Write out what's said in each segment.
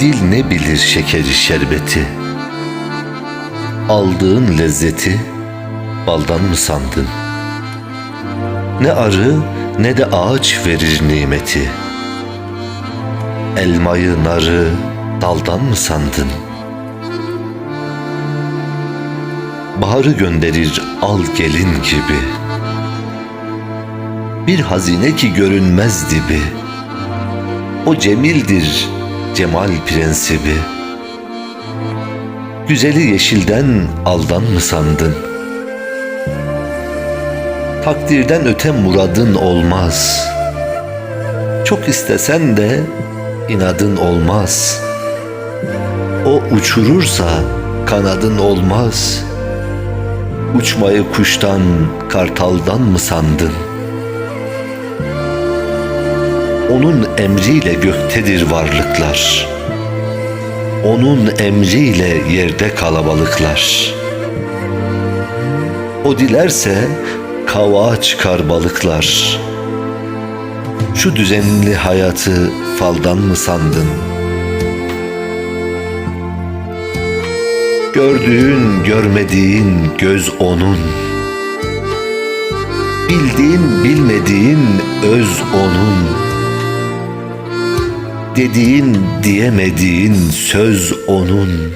Dil ne bilir şekeri şerbeti? Aldığın lezzeti baldan mı sandın? Ne arı ne de ağaç verir nimeti. Elmayı narı daldan mı sandın? Baharı gönderir al gelin gibi. Bir hazine ki görünmez dibi. O cemildir cemal prensibi. Güzeli yeşilden aldan mı sandın? Takdirden öte muradın olmaz. Çok istesen de inadın olmaz. O uçurursa kanadın olmaz. Uçmayı kuştan, kartaldan mı sandın? Onun emriyle göktedir varlıklar. Onun emriyle yerde kalabalıklar. O dilerse kavağa çıkar balıklar. Şu düzenli hayatı faldan mı sandın? Gördüğün, görmediğin göz onun. Bildiğin, bilmediğin öz onun. Dediğin, diyemediğin söz onun.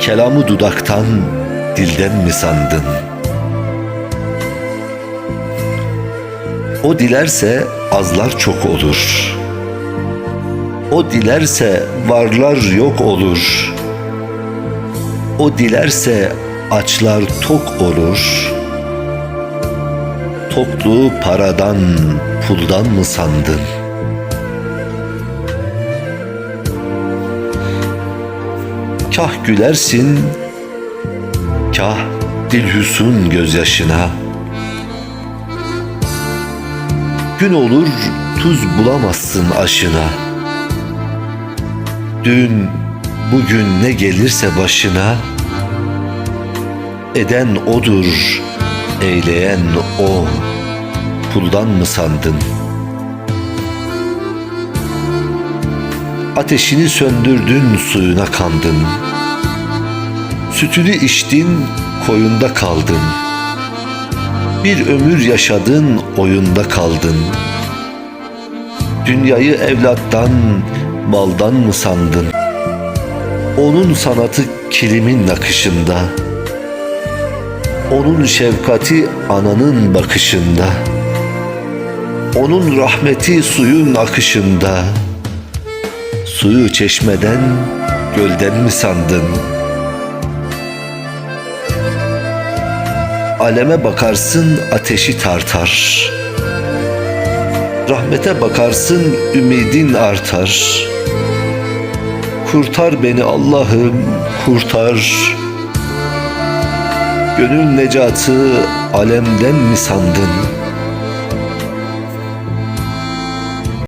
Kelamı dudaktan, dilden mi sandın? O dilerse azlar çok olur. O dilerse varlar yok olur. O dilerse açlar tok olur. Tokluğu paradan, puldan mı sandın? Kah gülersin, kah dilhüsün gözyaşına. Gün olur tuz bulamazsın aşına. Dün bugün ne gelirse başına eden odur, eyleyen o. Puldan mı sandın? Ateşini söndürdün, suyuna kandın. Sütünü içtin, koyunda kaldın. Bir ömür yaşadın, oyunda kaldın. Dünyayı evlattan, maldan mı sandın? Onun sanatı kilimin nakışında. Onun şefkati ananın bakışında. Onun rahmeti suyun akışında. Suyu çeşmeden, gölden mi sandın? Aleme bakarsın ateşi tartar. Rahmete bakarsın ümidin artar. Kurtar beni Allah'ım, kurtar. Gönül necatı alemden mi sandın?